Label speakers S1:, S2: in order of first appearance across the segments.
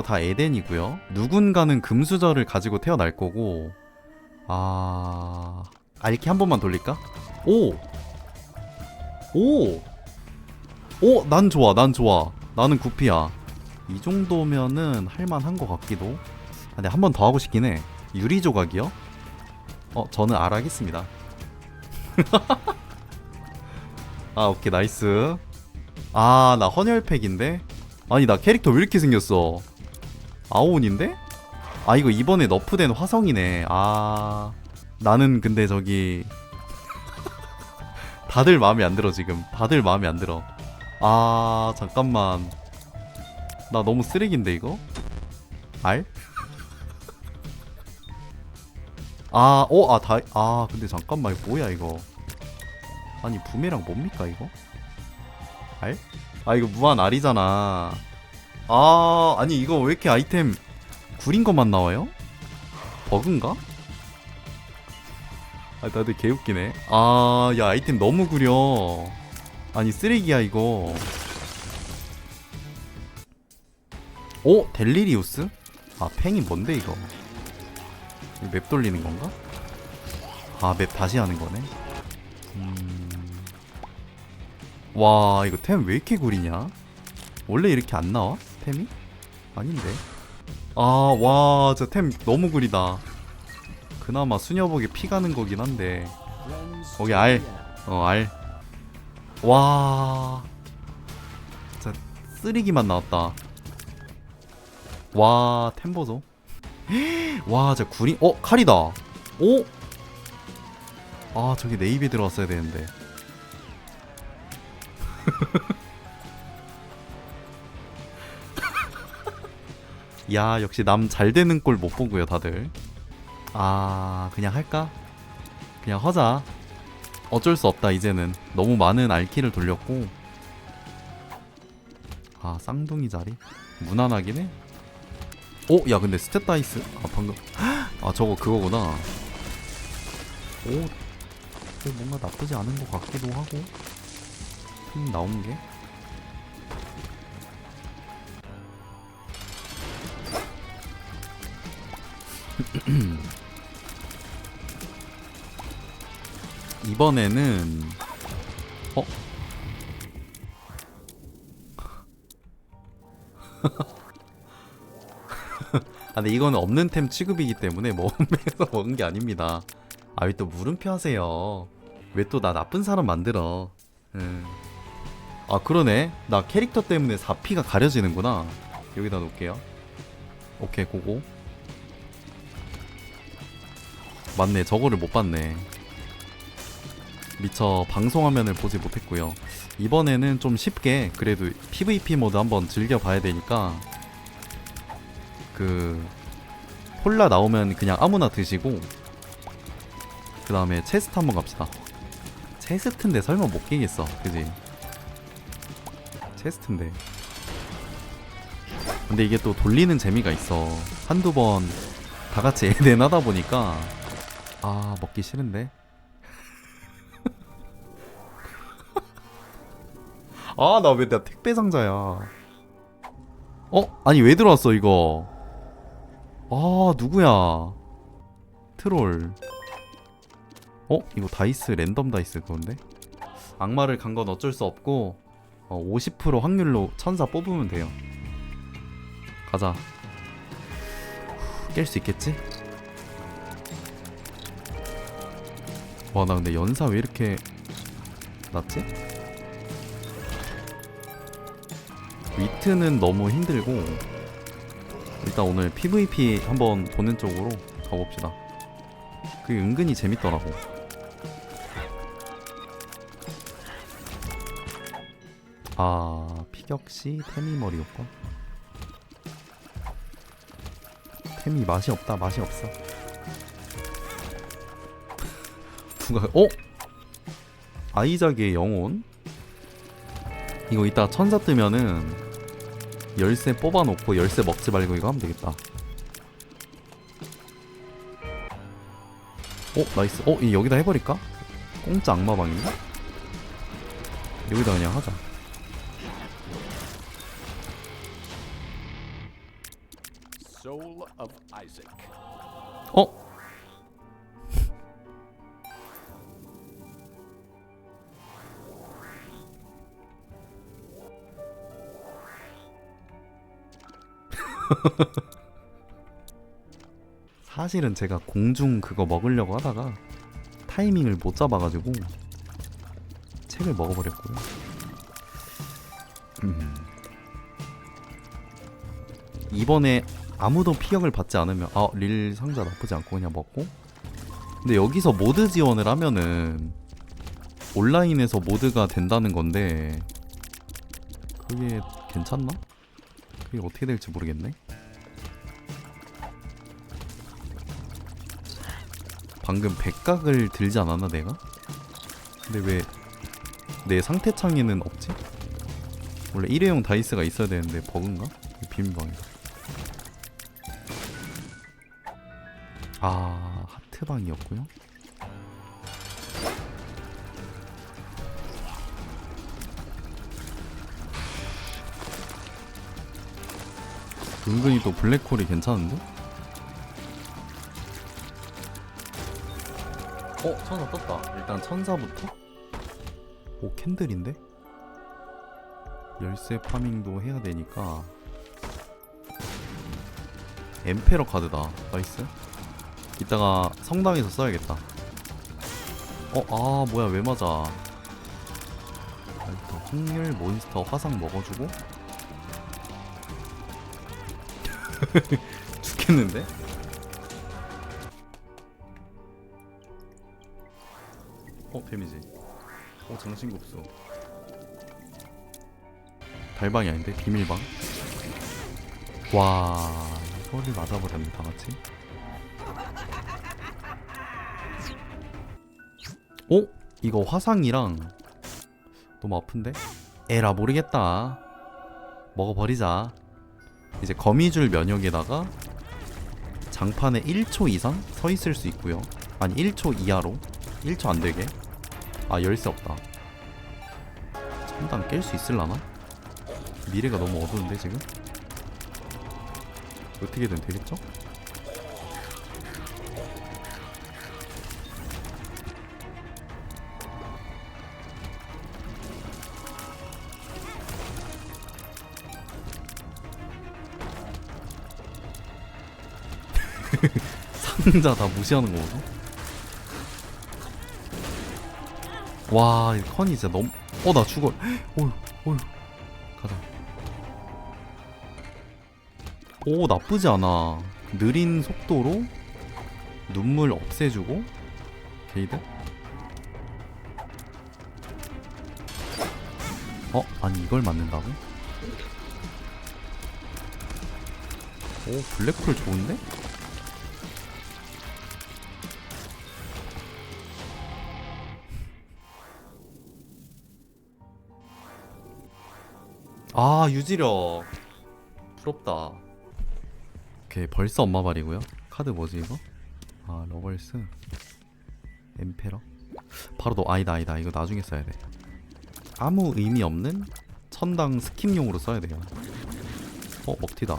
S1: 다 에덴이고요. 누군가는 금수저를 가지고 태어날 거고 아... 아 이렇게 한 번만 돌릴까? 오! 오! 오! 난 좋아 난 좋아 나는 구피야 이 정도면은 할만한 것 같기도 아, 근데 한 번 더 하고 싶긴 해 유리 조각이요? 어 저는 알아겠습니다 아 오케이 나이스 아 나 헌혈팩인데? 아니 나 캐릭터 왜 이렇게 생겼어 아오온인데? 아 이거 이번에 너프된 화성이네 아 나는 근데 저기 다들 마음에 안 들어 지금 다들 마음에 안 들어 아 잠깐만 나 너무 쓰레기인데 이거 알? 아, 어, 아, 다, 아, 근데 잠깐만, 이거 뭐야, 이거. 아니, 부메랑 뭡니까, 이거? 알? 아, 이거 무한 알이잖아. 아, 아니, 이거 왜 이렇게 아이템 구린 것만 나와요? 버그인가? 아, 다들 개웃기네. 아, 야, 아이템 너무 구려. 아니, 쓰레기야, 이거. 오, 델리리우스? 아, 팽이 뭔데? 이거 맵 돌리는 건가? 아, 맵 다시 하는 거네. 음... 와, 이거 템 왜 이렇게 구리냐? 원래 이렇게 안 나와? 템이? 아닌데. 아, 와, 저 템 너무 구리다. 그나마 수녀복에 피 가는 거긴 한데. 거기 알. 어, 알. 와. 진짜 쓰레기만 나왔다. 와, 템 보소. 와, 저 구리. 어, 칼이다. 오? 아, 저기 내 입에 들어왔어야 되는데. 야, 역시 남 잘 되는 꼴 못 보고요, 다들. 아, 그냥 할까? 그냥 하자. 어쩔 수 없다, 이제는. 너무 많은 알키를 돌렸고. 아, 쌍둥이 자리? 무난하긴 해. 오, 야, 근데 스탯 다이스. 아, 방금. 아, 저거 그거구나. 오, 뭔가 나쁘지 않은 것 같기도 하고. 음, 나온 게. 이번에는 어? 아 근데 이거는 없는 템 취급이기 때문에 먹으면서 먹은 게 아닙니다. 아 왜 또 물음표 하세요? 왜 또 나 나쁜 사람 만들어? 음. 아 그러네. 나 캐릭터 때문에 4P가 가려지는구나. 여기다 놓을게요. 오케이 고고. 맞네 저거를 못 봤네. 미처 방송 화면을 보지 못했고요. 이번에는 좀 쉽게 그래도 PVP 모드 한번 즐겨봐야 되니까 그 콜라 나오면 그냥 아무나 드시고 그 다음에 체스트 한번 갑시다. 체스트인데 설마 못 깨겠어, 그지? 체스트인데. 근데 이게 또 돌리는 재미가 있어. 한두 번 다 같이 에덴 하다 보니까 아 먹기 싫은데. 아 나 왜 나 택배 상자야. 어 아니 왜 들어왔어 이거? 아 누구야? 트롤. 어 이거 다이스 랜덤 다이스 그건데? 악마를 간 건 어쩔 수 없고 어, 50% 확률로 천사 뽑으면 돼요. 가자. 깰 수 있겠지? 와 나 근데 연사 왜 이렇게 낮지? 위트는 너무 힘들고 일단 오늘 PVP 한번 보는 쪽으로 가봅시다. 그게 은근히 재밌더라고. 아 피격시 태미머리 효과. 템이 맛이 없다 맛이 없어 누가 어? 아이작의 영혼 이거 이따 천사 뜨면은 열쇠 뽑아놓고 열쇠 먹지 말고 이거 하면 되겠다 어 나이스 어이 여기다 해버릴까? 공짜 악마방인가? 여기다 그냥 하자. 어? 사실은 제가 공중 그거 먹으려고 하다가 타이밍을 못 잡아가지고 책을 먹어버렸고요. 음. 이번에 아무도 피격을 받지 않으면 아 릴 상자 나쁘지 않고 그냥 먹고 근데 여기서 모드 지원을 하면은 온라인에서 모드가 된다는 건데 그게 괜찮나? 그게 어떻게 될지 모르겠네 방금 백각을 들지 않았나 내가? 근데 왜 내 상태 창에는 없지? 원래 일회용 다이스가 있어야 되는데 버그인가? 비밀방이다 아 하트방이었고요. 은근히 또 블랙홀이 괜찮은데? 어 천사 떴다. 일단 천사부터. 오 캔들인데? 열쇠 파밍도 해야 되니까. 엠페러 카드다. 나이스. 이따가 성당에서 써야겠다. 어, 아, 뭐야, 왜 맞아. 일단 확률 몬스터 화상 먹어주고. 죽겠는데? 어, 데미지. 어, 장신국수. 달방이 아닌데? 비밀방? 와, 이거를 맞아버렸네, 다 같이. 어? 이거 화상이랑 너무 아픈데? 에라 모르겠다 먹어버리자 이제 거미줄 면역에다가 장판에 1초 이상 서 있을 수 있고요 아니 1초 이하로 1초 안되게 아 열쇠 없다 천당 깰수 있을라나? 미래가 너무 어두운데 지금? 어떻게든 되겠죠? 상자 다 무시하는 거거든? 와, 이 컨이 진짜 너무. 어, 나 죽어. 어휴, 어휴. 가자. 오, 나쁘지 않아. 느린 속도로 눈물 없애주고. 게이드? 어? 아니, 이걸 맞는다고? 오, 블랙홀 좋은데? 아 유지력. 부럽다. 오케이 벌써 엄마 발이고요. 카드 뭐지 이거? 아 러벌스. 엠페러? 바로 너 아니다 아니다. 이거 나중에 써야 돼. 아무 의미 없는 천당 스킵용으로 써야 돼요. 어 먹튀다.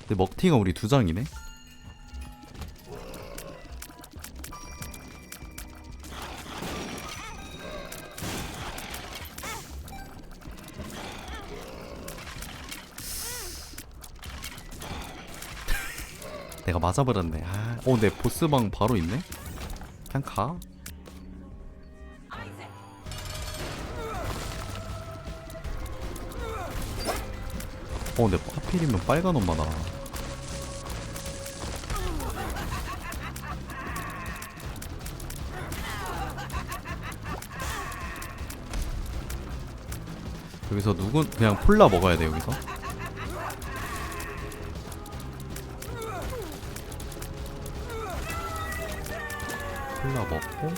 S1: 근데 먹튀가 우리 두 장이네 내가 맞아버렸네. 아, 어, 내 보스방 바로 있네. 그냥 가. 어, 내 하필이면 빨간 엄마다. 여기서 누군 그냥 폴라 먹어야 돼 여기서. 콜라 먹고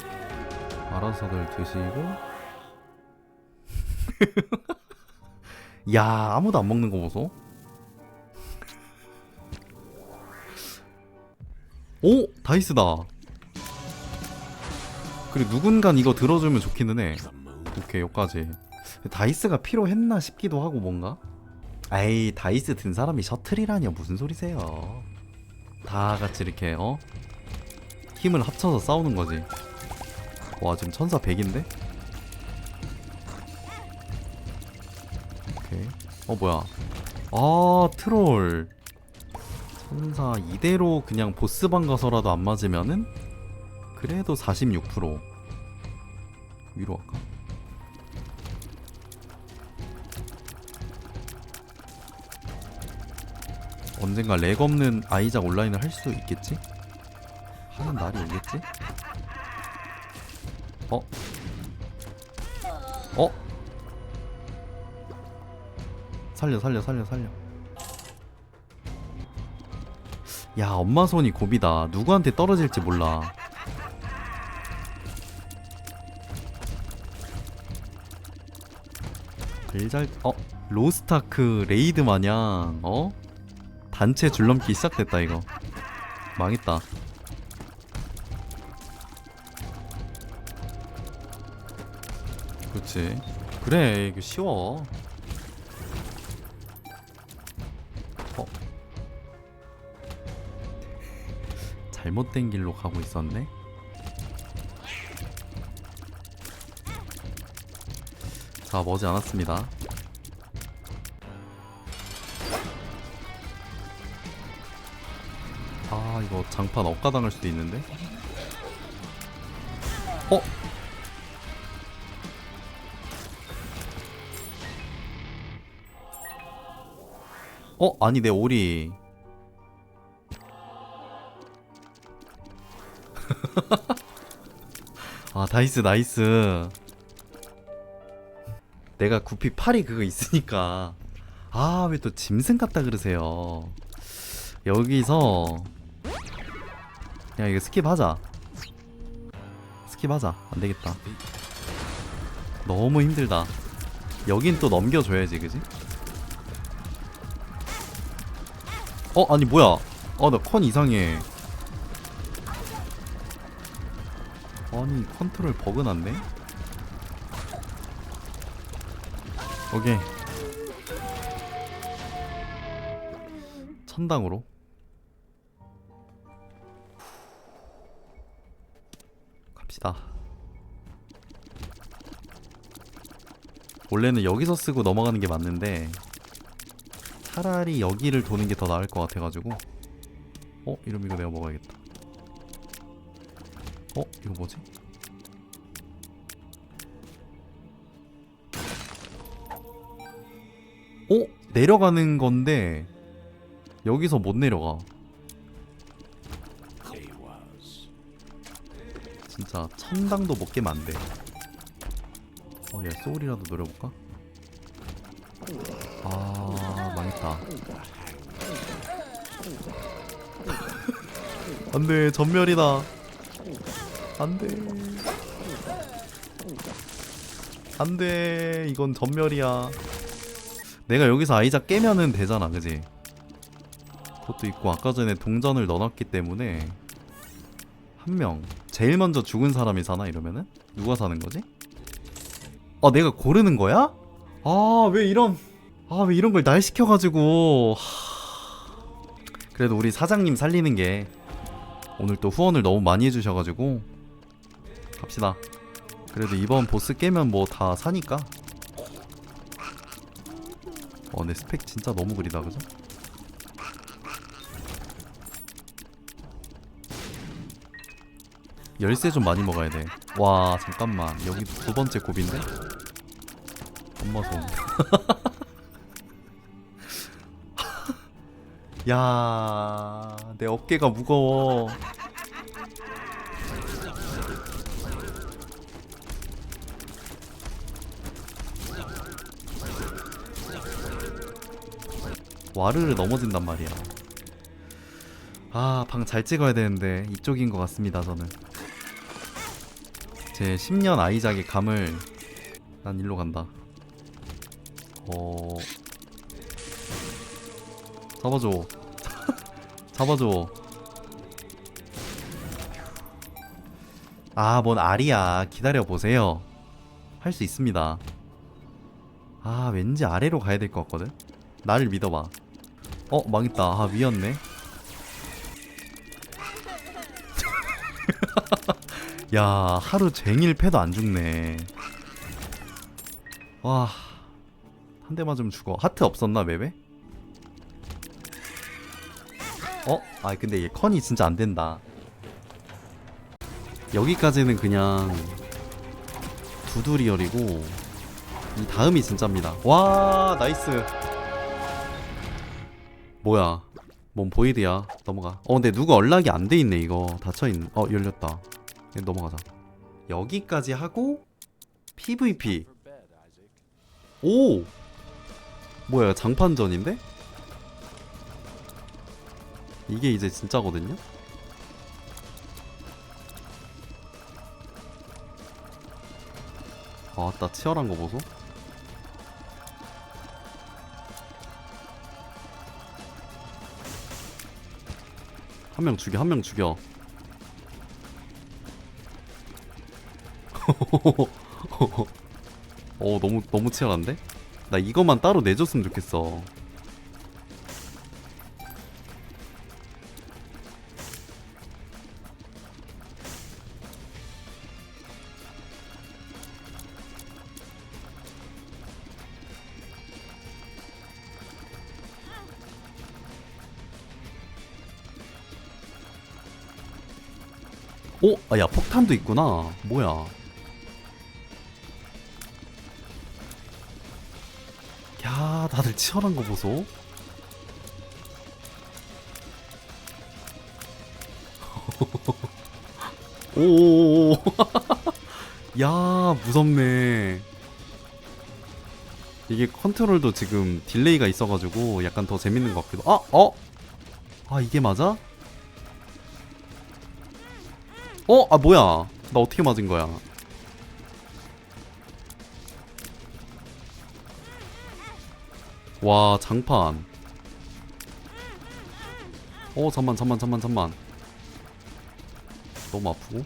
S1: 알아서들 드시고. 야 아무도 안 먹는 거 보소. 오 다이스다. 그리고 누군간 이거 들어주면 좋기는 해. 오케이 여기까지. 다이스가 필요했나 싶기도 하고 뭔가. 에이 다이스 든 사람이 셔틀이라니요. 무슨 소리세요? 다 같이 이렇게 어 힘을 합쳐서 싸우는 거지. 와 지금 천사 100인데? 오케이. 어 뭐야? 아 트롤. 천사 이대로 그냥 보스방 가서라도 안 맞으면은 그래도 46% 위로 갈까? 언젠가 렉 없는 아이작 온라인을 할수 있겠지? 하는 날이 오겠지? 어? 어? 살려 살려 살려 살려. 야 엄마 손이 고비다. 누구한테 떨어질지 몰라. 알잘 어? 로스타크 레이드 마냥 어? 단체 줄넘기 시작됐다 이거. 망했다 그렇지. 그래 이거 쉬워. 어. 잘못된 길로 가고 있었네? 자 머지 않았습니다. 아 이거 장판 억가당할 수도 있는데? 어? 어? 아니 내 오리. 아 다이스 나이스. 내가 구피 팔이 그거 있으니까. 아 왜 또 짐승 같다 그러세요? 여기서 야 이거 스킵하자. 스킵하자. 안되겠다. 너무 힘들다. 여긴 또 넘겨줘야지 그지? 어 아니 뭐야? 어나 컨 이상해. 아니 컨트롤 버그 났네? 오케이. 천당으로? 갑시다. 원래는 여기서 쓰고 넘어가는 게 맞는데 차라리 여기를 도는 게 더 나을 것 같아가지고 어? 이러면 이거 내가 먹어야겠다 어? 이거 뭐지? 어? 내려가는 건데 여기서 못 내려가 진짜 천당도 못 깨면 안돼 어야 소울이라도 노려볼까? 아 망했다. 안돼 전멸이다. 안돼. 안돼 이건 전멸이야. 내가 여기서 아이작 깨면은 되잖아 그지? 그것도 있고 아까 전에 동전을 넣어놨기 때문에. 한 명. 제일 먼저 죽은 사람이 사나 이러면은? 누가 사는 거지? 아 내가 고르는 거야? 아 왜 이런 아 왜 이런 걸 날 시켜가지고 하... 그래도 우리 사장님 살리는 게 오늘 또 후원을 너무 많이 해주셔가지고 갑시다 그래도 이번 보스 깨면 뭐 다 사니까 어내 스펙 진짜 너무 그리다 그죠? 열쇠 좀 많이 먹어야 돼. 와 잠깐만 여기 두 번째 고비인데? 엄마 손. 야, 내 어깨가 무거워. 와르르 넘어진단 말이야. 아, 방 잘 찍어야 되는데 이쪽인 것 같습니다, 저는. 제 10년 아이작의 감을 난 일로 간다. 어. 잡아줘. 잡아줘. 아, 뭔 알이야. 기다려 보세요. 할 수 있습니다. 아, 왠지 아래로 가야 될 것 같거든. 나를 믿어봐 어 망했다 아 미였네 야 하루 종일 패도 안 죽네 와한 대 맞으면 죽어 하트 없었나 맵에? 아 근데 얘 컨이 진짜 안 된다. 여기까지는 그냥 두두리얼이고 이 다음이 진짜입니다. 와 나이스. 뭐야? 뭔 보이드야? 넘어가. 어 근데 누가 연락이 안 돼 있네 이거. 닫혀있는 어 열렸다. 네, 넘어가자. 여기까지 하고 PVP 오! 뭐야 장판전인데? 이게 이제 진짜거든요? 아따 치열한 거 보소 한 명 죽여 한 명 죽여 어 너무 너무 치열한데? 나 이것만 따로 내줬으면 좋겠어 아, 야 폭탄도 있구나. 뭐야? 야, 다들 치열한 거 보소. 오오오오. 야, 무섭네. 이게 컨트롤도 지금 딜레이가 있어가지고 약간 더 재밌는 것 같기도. 아, 어? 아, 이게 맞아? 어? 아 뭐야? 나 어떻게 맞은 거야? 와 장판. 어 잠만 잠만 잠만 잠만. 너무 아프고?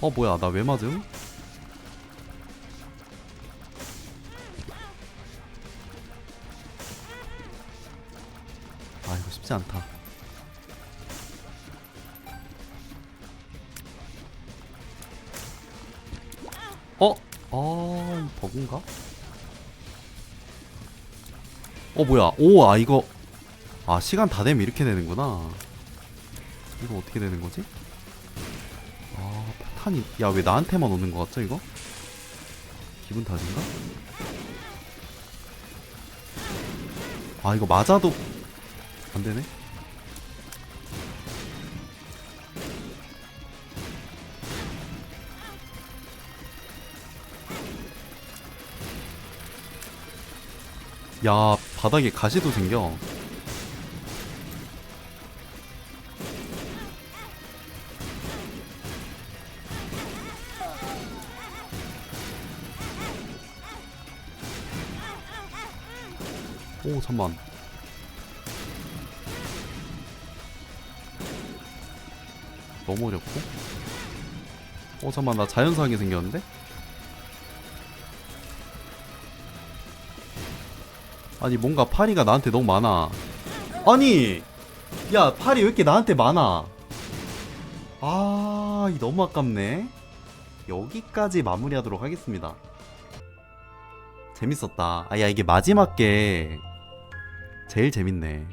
S1: 어 뭐야? 나 왜 맞음? 아 이거 쉽지 않다 어? 아, 버그인가? 어, 뭐야. 오, 아, 이거. 아, 시간 다 되면 이렇게 되는구나. 이거 어떻게 되는 거지? 아, 파탄이. 야, 왜 나한테만 오는 거 같죠, 이거? 기분 탓인가? 아, 이거 맞아도. 안 되네? 야 바닥에 가시도 생겨. 오 잠만. 너무 어렵고? 어 잠만 나 자연사하게 생겼는데? 아니 뭔가 파리가 나한테 너무 많아. 아니 야 파리 왜 이렇게 나한테 많아? 아이 너무 아깝네. 여기까지 마무리하도록 하겠습니다. 재밌었다. 아야 이게 마지막 게 제일 재밌네